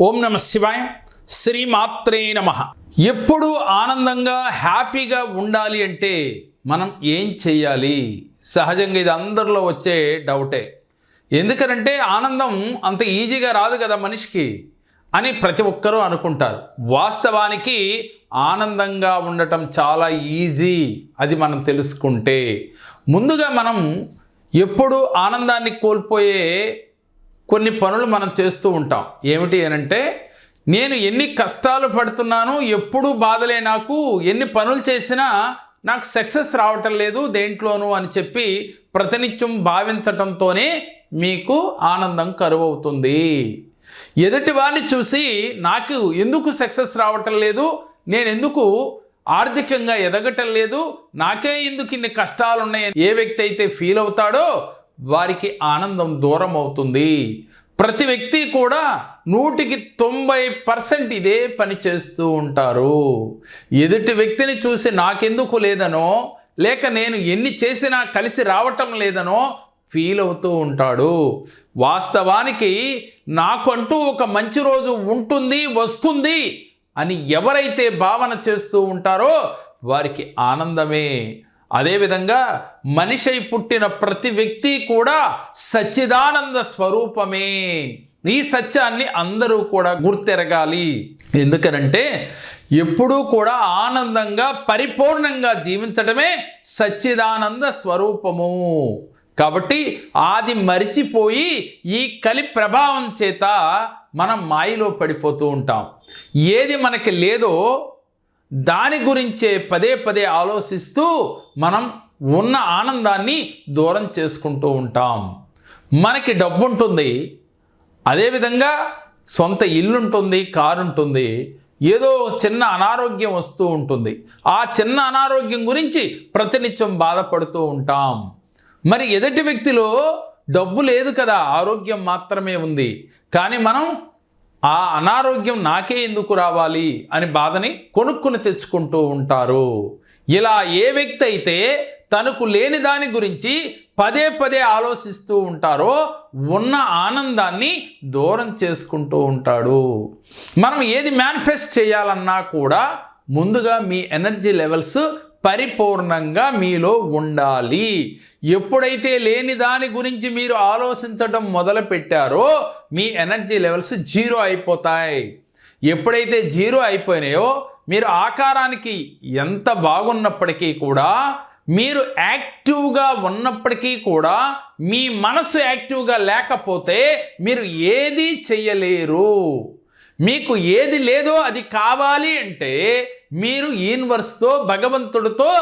ఓం నమ శివాయ. శ్రీమాత్రే నమ. ఎప్పుడు ఆనందంగా హ్యాపీగా ఉండాలి అంటే మనం ఏం చెయ్యాలి? సహజంగా ఇది అందరిలో వచ్చే డౌటే. ఎందుకనంటే ఆనందం అంత ఈజీగా రాదు కదా మనిషికి అని ప్రతి ఒక్కరూ అనుకుంటారు. వాస్తవానికి ఆనందంగా ఉండటం చాలా ఈజీ అది మనం తెలుసుకుంటే. ముందుగా మనం ఎప్పుడు ఆనందాన్ని కోల్పోయే కొన్ని పనులు మనం చేస్తూ ఉంటాం. ఏమిటి అనంటే నేను ఎన్ని కష్టాలు పడుతున్నాను ఎప్పుడు బాధలే నాకు ఎన్ని పనులు చేసినా నాకు సక్సెస్ రావటం లేదు దేంట్లోనూ అని చెప్పి ప్రతినిత్యం భావించటంతోనే మీకు ఆనందం కరువవుతుంది. ఎదుటి వారిని చూసి నాకు ఎందుకు సక్సెస్ రావటం లేదు నేను ఎందుకు ఆర్థికంగా ఎదగటం లేదు నాకే ఎందుకు ఇన్ని కష్టాలు ఉన్నాయని ఏ వ్యక్తి అయితే ఫీల్ అవుతాడో వారికి ఆనందం దూరం అవుతుంది. ప్రతి వ్యక్తి కూడా నూటికి తొంభై పర్సెంట్ ఇదే పని చేస్తూ ఉంటారు. ఎదుటి వ్యక్తిని చూసి నాకెందుకు లేదనో లేక నేను ఎన్ని చేసినా కలిసి రావటం లేదనో ఫీల్ అవుతూ ఉంటాడు. వాస్తవానికి నాకంటూ ఒక మంచి రోజు ఉంటుంది వస్తుంది అని ఎవరైతే భావన చేస్తూ ఉంటారో వారికి ఆనందమే. అదేవిధంగా మనిషి పుట్టిన ప్రతి వ్యక్తి కూడా సచ్చిదానంద స్వరూపమే. ఈ సత్యాన్ని అందరూ కూడా గుర్తెరగాలి. ఎందుకనంటే ఎప్పుడూ కూడా ఆనందంగా పరిపూర్ణంగా జీవించడమే సచ్చిదానంద స్వరూపము. కాబట్టి ఆది మరిచిపోయి ఈ కలి ప్రభావం చేత మనం మాయలో పడిపోతూ ఉంటాం. ఏది మనకి లేదో దాని గురించే పదే పదే ఆలోచిస్తూ మనం ఉన్న ఆనందాన్ని దూరం చేసుకుంటూ ఉంటాం. మనకి డబ్బు ఉంటుంది అదేవిధంగా సొంత ఇల్లు ఉంటుంది కారు ఉంటుంది ఏదో చిన్న అనారోగ్యం వస్తూ ఉంటుంది. ఆ చిన్న అనారోగ్యం గురించి ప్రతినిత్యం బాధపడుతూ ఉంటాం. మరి ఎదుటి వ్యక్తిలో డబ్బు లేదు కదా ఆరోగ్యం మాత్రమే ఉంది. కానీ మనం ఆ అనారోగ్యం నాకే ఎందుకు రావాలి అని బాధని కొనుక్కుని తెచ్చుకుంటూ ఉంటారు. ఇలా ఏ వ్యక్తి అయితే తనకు లేని దాని గురించి పదే పదే ఆలోచిస్తూ ఉంటారో ఉన్న ఆనందాన్ని దూరం చేసుకుంటూ ఉంటాడు. మనం ఏది మేనిఫెస్ట్ చేయాలన్నా కూడా ముందుగా మీ ఎనర్జీ లెవెల్స్ పరిపూర్ణంగా మీలో ఉండాలి. ఎప్పుడైతే లేని దాని గురించి మీరు ఆలోచించడం మొదలు పెట్టారో మీ ఎనర్జీ లెవెల్స్ జీరో అయిపోతాయి. ఎప్పుడైతే జీరో అయిపోయినాయో మీరు ఆకారానికి ఎంత బాగున్నప్పటికీ కూడా మీరు యాక్టివ్గా ఉన్నప్పటికీ కూడా మీ మనసు యాక్టివ్గా లేకపోతే మీరు ఏది చెయ్యలేరు. మీకు ఏది లేదో అది కావాలి అంటే మీరు యూనివర్స్తో భగవంతుడితో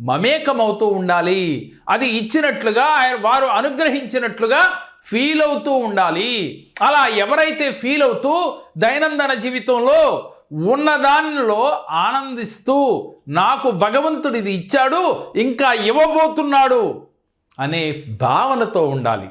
మమేకమవుతూ ఉండాలి. అది ఇచ్చినట్లుగా ఆయన వారు అనుగ్రహించినట్లుగా ఫీల్ అవుతూ ఉండాలి. అలా ఎవరైతే ఫీల్ అవుతూ దైనందిన జీవితంలో ఉన్నదానిలో ఆనందిస్తూ నాకు భగవంతుడు ఇది ఇచ్చాడు ఇంకా ఇవ్వబోతున్నాడు అనే భావనతో ఉండాలి.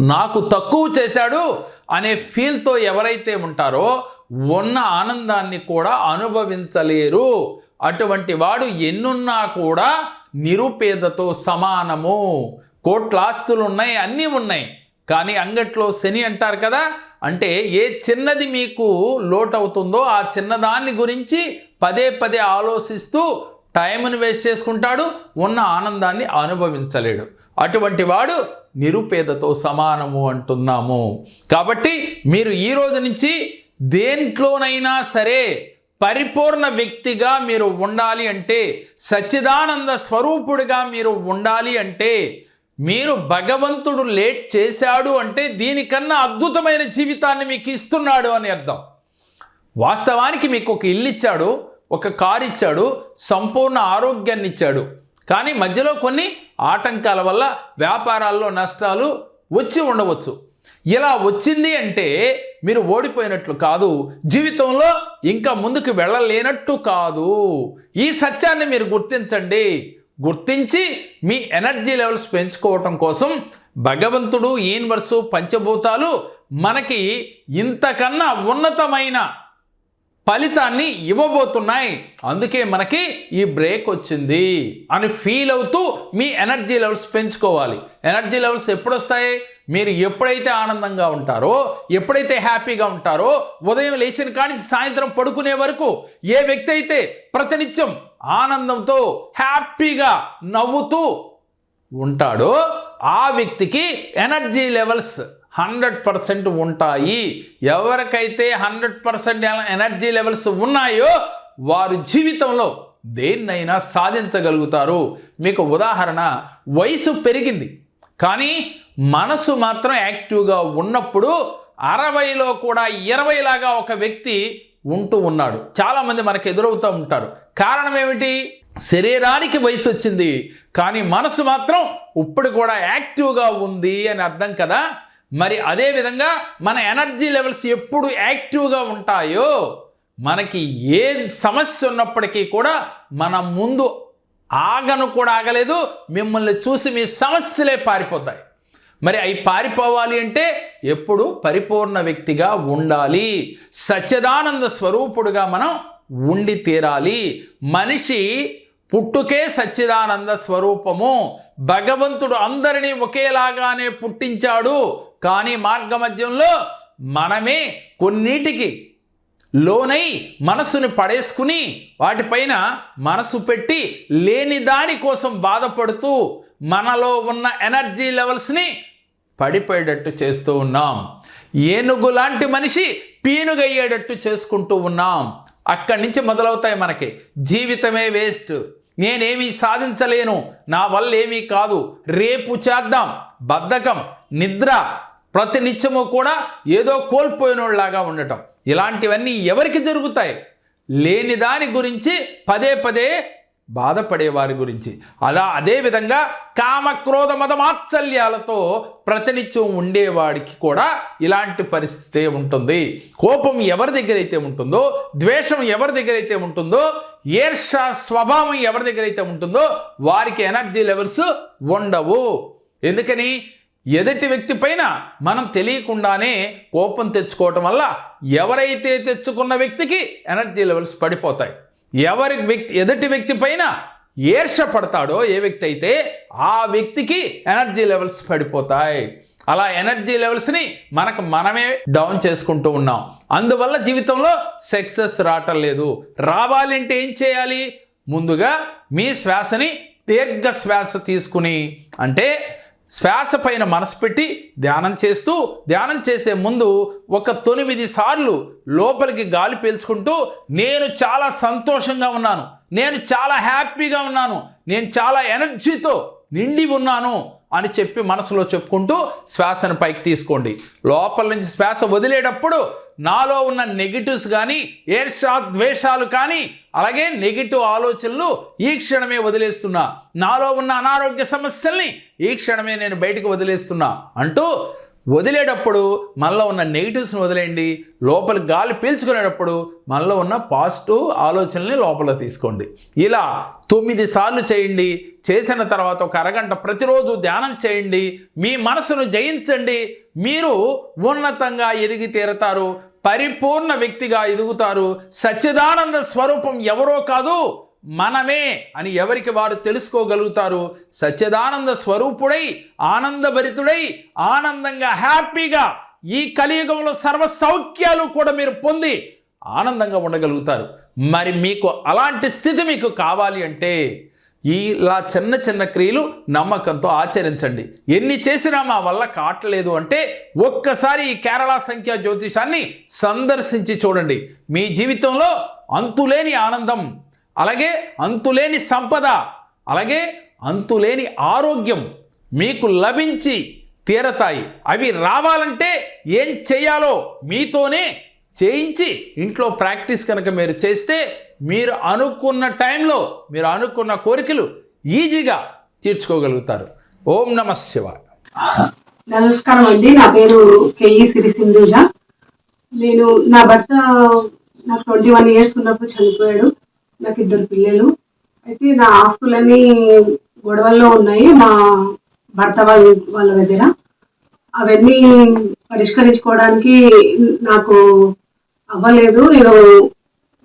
నాకు తక్కువ చేశాడు అనే ఫీల్తో ఎవరైతే ఉంటారో ఉన్న ఆనందాన్ని కూడా అనుభవించలేరు. అటువంటి వాడు ఎన్నున్నా కూడా నిరుపేదతో సమానము. కోట్ల ఆస్తులు ఉన్నాయి అన్నీ ఉన్నాయి. కానీ అంగట్లో శని అంటారు కదా అంటే ఏ చిన్నది మీకు లోటు అవుతుందో ఆ చిన్నదాన్ని గురించి పదే పదే ఆలోచిస్తూ టైంని వేస్ట్ చేసుకుంటాడు ఉన్న ఆనందాన్ని అనుభవించలేడు. అటువంటి వాడు నిరుపేదతో సమానము అంటున్నాము. కాబట్టి మీరు ఈ రోజు నుంచి దేంట్లోనైనా సరే పరిపూర్ణ వ్యక్తిగా మీరు ఉండాలి అంటే సచ్చిదానంద స్వరూపుడిగా మీరు ఉండాలి అంటే మీరు భగవంతుడు లేట్ చేశాడు అంటే దీనికన్నా అద్భుతమైన జీవితాన్ని మీకు ఇస్తున్నాడు అని అర్థం. వాస్తవానికి మీకు ఒక ఇల్లు ఇచ్చాడు ఒక కారు ఇచ్చాడు సంపూర్ణ ఆరోగ్యాన్ని ఇచ్చాడు. కానీ మధ్యలో కొన్ని ఆటంకాల వల్ల వ్యాపారాల్లో నష్టాలు వచ్చి ఉండవచ్చు. ఇలా వచ్చింది అంటే మీరు ఓడిపోయినట్లు కాదు జీవితంలో ఇంకా ముందుకు వెళ్ళలేనట్టు కాదు. ఈ సత్యాన్ని మీరు గుర్తించండి. గుర్తించి మీ ఎనర్జీ లెవెల్స్ పెంచుకోవటం కోసం భగవంతుడు యూనివర్సు పంచభూతాలు మనకి ఇంతకన్నా ఉన్నతమైన ఫలితాన్ని ఇవ్వబోతున్నాయి. అందుకే మనకి ఈ బ్రేక్ వచ్చింది అని ఫీల్ అవుతూ మీ ఎనర్జీ లెవెల్స్ పెంచుకోవాలి. ఎనర్జీ లెవెల్స్ ఎప్పుడు వస్తాయి మీరు ఎప్పుడైతే ఆనందంగా ఉంటారో ఎప్పుడైతే హ్యాపీగా ఉంటారో ఉదయం లేచిన కాడి నుంచి సాయంత్రం పడుకునే వరకు ఏ వ్యక్తి అయితే ప్రతినిత్యం ఆనందంతో హ్యాపీగా నవ్వుతూ ఉంటాడో ఆ వ్యక్తికి ఎనర్జీ లెవెల్స్ హండ్రెడ్ పర్సెంట్ ఉంటాయి. ఎవరికైతే హండ్రెడ్ పర్సెంట్ ఎనర్జీ లెవెల్స్ ఉన్నాయో వారు జీవితంలో దేన్నైనా సాధించగలుగుతారు. మీకు ఉదాహరణ వయసు పెరిగింది. కానీ మనసు మాత్రం యాక్టివ్గా ఉన్నప్పుడు అరవైలో కూడా ఇరవైలాగా ఒక వ్యక్తి ఉంటూ ఉన్నాడు. చాలామంది మనకు ఎదురవుతూ ఉంటారు. కారణం ఏమిటి? శరీరానికి వయసు వచ్చింది. కానీ మనసు మాత్రం ఇప్పుడు కూడా యాక్టివ్గా ఉంది అని అర్థం కదా? మరి అదేవిధంగా మన ఎనర్జీ లెవెల్స్ ఎప్పుడు యాక్టివ్గా ఉంటాయో మనకి ఏ సమస్య ఉన్నప్పటికీ కూడా మన ముందు ఆగను కూడా ఆగలేదు మిమ్మల్ని చూసి మీ సమస్యలే పారిపోతాయి. మరి అవి పారిపోవాలి అంటే ఎప్పుడు పరిపూర్ణ వ్యక్తిగా ఉండాలి. సత్యదానంద స్వరూపుడుగా మనం ఉండి తీరాలి. మనిషి పుట్టుకే సచ్చిదానంద స్వరూపము. భగవంతుడు అందరినీ ఒకేలాగానే పుట్టించాడు. కానీ మార్గమధ్యంలో మనమే కొన్నిటికి లోనై మనసుని పడేసుకుని వాటిపైన మనసు పెట్టి లేని దాని కోసం బాధపడుతూ మనలో ఉన్న ఎనర్జీ లెవెల్స్ని పడిపోయేటట్టు చేస్తూ ఉన్నాం. ఏనుగు లాంటి మనిషి పీనుగయ్యేటట్టు చేసుకుంటూ ఉన్నాం. అక్కడి నుంచి మొదలవుతాయి మనకి. జీవితమే వేస్ట్. నేనేమీ సాధించలేను. నా వల్ల ఏమీ కాదు. రేపు చేద్దాం. బద్ధకం నిద్ర ప్రతి నిత్యము కూడా ఏదో కోల్పోయినోళ్ళలాగా ఉండటం. ఇలాంటివన్నీ ఎవరికి జరుగుతాయి? లేని దాని గురించి పదే పదే బాధపడే వారి గురించి. అలా అదేవిధంగా కామక్రోధ మదమాత్సల్యాలతో ప్రతినిత్యం ఉండేవాడికి కూడా ఇలాంటి పరిస్థితి ఉంటుంది. కోపం ఎవరి దగ్గర అయితే ఉంటుందో ద్వేషం ఎవరి దగ్గర అయితే ఉంటుందో ఈర్ష స్వభావం ఎవరి దగ్గర అయితే ఉంటుందో వారికి ఎనర్జీ లెవెల్స్ ఉండవు. ఎందుకని? ఎదుటి వ్యక్తి పైన మనం తెలియకుండానే కోపం తెచ్చుకోవటం వల్ల ఎవరైతే తెచ్చుకున్న వ్యక్తికి ఎనర్జీ లెవెల్స్ పడిపోతాయి. ఎవరి వ్యక్తి ఎదుటి వ్యక్తి పైన ఏర్షపడతాడో ఏ వ్యక్తి అయితే ఆ వ్యక్తికి ఎనర్జీ లెవెల్స్ పడిపోతాయి. అలా ఎనర్జీ లెవెల్స్ని మనకు మనమే డౌన్ చేసుకుంటూ ఉన్నాం. అందువల్ల జీవితంలో సక్సెస్ రావటం లేదు. రావాలంటే ఏం చేయాలి? ముందుగా మీ శ్వాసని దీర్ఘ శ్వాస తీసుకుని అంటే శ్వాస పైన మనసు పెట్టి ధ్యానం చేస్తూ ధ్యానం చేసే ముందు ఒక తొమ్మిది సార్లు లోపలికి గాలి పీల్చుకుంటూ నేను చాలా సంతోషంగా ఉన్నాను. నేను చాలా హ్యాపీగా ఉన్నాను. నేను చాలా ఎనర్జీతో నిండి ఉన్నాను. అని చెప్పి మనసులో చెప్పుకుంటూ శ్వాసను పైకి తీసుకోండి. లోపల నుంచి శ్వాస వదిలేటప్పుడు నాలో ఉన్న నెగిటివ్స్ కానీ ఏర్షా ద్వేషాలు కానీ అలాగే నెగిటివ్ ఆలోచనలు ఈ క్షణమే వదిలేస్తున్నా. నాలో ఉన్న అనారోగ్య సమస్యల్ని ఈ క్షణమే నేను బయటకు వదిలేస్తున్నా అంటూ వదిలేటప్పుడు మనలో ఉన్న నెగిటివ్స్ని వదిలేయండి లోపల గాలి పీల్చుకునేటప్పుడు మనలో ఉన్న పాజిటివ్ ఆలోచనల్ని లోపల తీసుకోండి. ఇలా తొమ్మిది సార్లు చేయండి చేసిన తర్వాత ఒక అరగంట ప్రతిరోజు ధ్యానం చేయండి మీ మనసును జయించండి మీరు ఉన్నతంగా ఎదిగి తీరతారు పరిపూర్ణ వ్యక్తిగా ఎదుగుతారు సచ్చిదానంద స్వరూపం ఎవరో కాదు మనమే అని ఎవరికి వారు తెలుసుకోగలుగుతారు? సత్యదానంద స్వరూపుడై ఆనందభరితుడై ఆనందంగా హ్యాపీగా ఈ కలియుగంలో సర్వ సౌఖ్యాలు కూడా మీరు పొంది ఆనందంగా ఉండగలుగుతారు. మరి మీకు అలాంటి స్థితి మీకు కావాలి అంటే ఇలా చిన్న చిన్న క్రియలు నమ్మకంతో ఆచరించండి. ఎన్ని చేసినా మా వల్ల కావట్లేదు అంటే ఒక్కసారి ఈ కేరళ సంఖ్య జ్యోతిషాన్ని సందర్శించి చూడండి. మీ జీవితంలో అంతులేని ఆనందం అలాగే అంతులేని సంపద అలాగే అంతులేని ఆరోగ్యం మీకు లభించి తీరతాయి. అవి రావాలంటే ఏం చేయాలో మీతోనే చేయించి ఇంట్లో ప్రాక్టీస్ కనుక మీరు చేస్తే మీరు అనుకున్న టైంలో మీరు అనుకున్న కోరికలు ఈజీగా తీర్చుకోగలుగుతారు. ఓం నమ శివాయ. నమస్కారం అండి. నా పేరు కేఈ సిరి సింధూజ. నేను నా భర్త నాకు ట్వంటీ వన్ ఇయర్స్ ఉన్నప్పుడు చనిపోయాడు. నాకు ఇద్దరు పిల్లలు. అయితే నా ఆస్తులన్నీ గొడవల్లో ఉన్నాయి మా భర్త వాళ్ళ వాళ్ళ దగ్గర. అవన్నీ పరిష్కరించుకోవడానికి నాకు అవ్వలేదు. నేను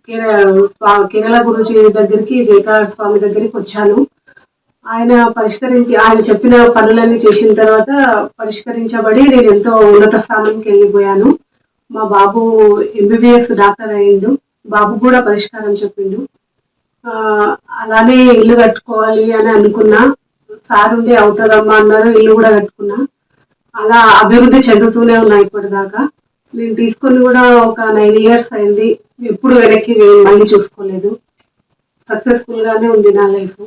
కేరళ స్వా- కేరళ గురుజీ దగ్గరికి జయకాళ స్వామి దగ్గరికి వచ్చాను. ఆయన పరిష్కరించి ఆయన చెప్పిన పనులన్నీ చేసిన తర్వాత పరిష్కరించబడి నేను ఎంతో ఉన్నత స్థానంకి వెళ్ళిపోయాను. మా బాబు ఎంబీబీఎస్ డాక్టర్ అయ్యిండు. బాబు కూడా పరిష్కారం చెప్పిండు. అలానే ఇల్లు కట్టుకోవాలి అని అనుకున్నా. సార్ ఉండి అవుతుందమ్మా అన్నారు ఇల్లు కూడా కట్టుకున్నా. అలా అభివృద్ధి చెందుతూనే ఉన్నాయి ఇప్పటిదాకా. నేను తీసుకొని కూడా ఒక నైన్ ఇయర్స్ అయింది. ఎప్పుడు వెనక్కి మళ్ళీ చూసుకోలేదు. సక్సెస్ఫుల్ గానే ఉంది నా లైఫ్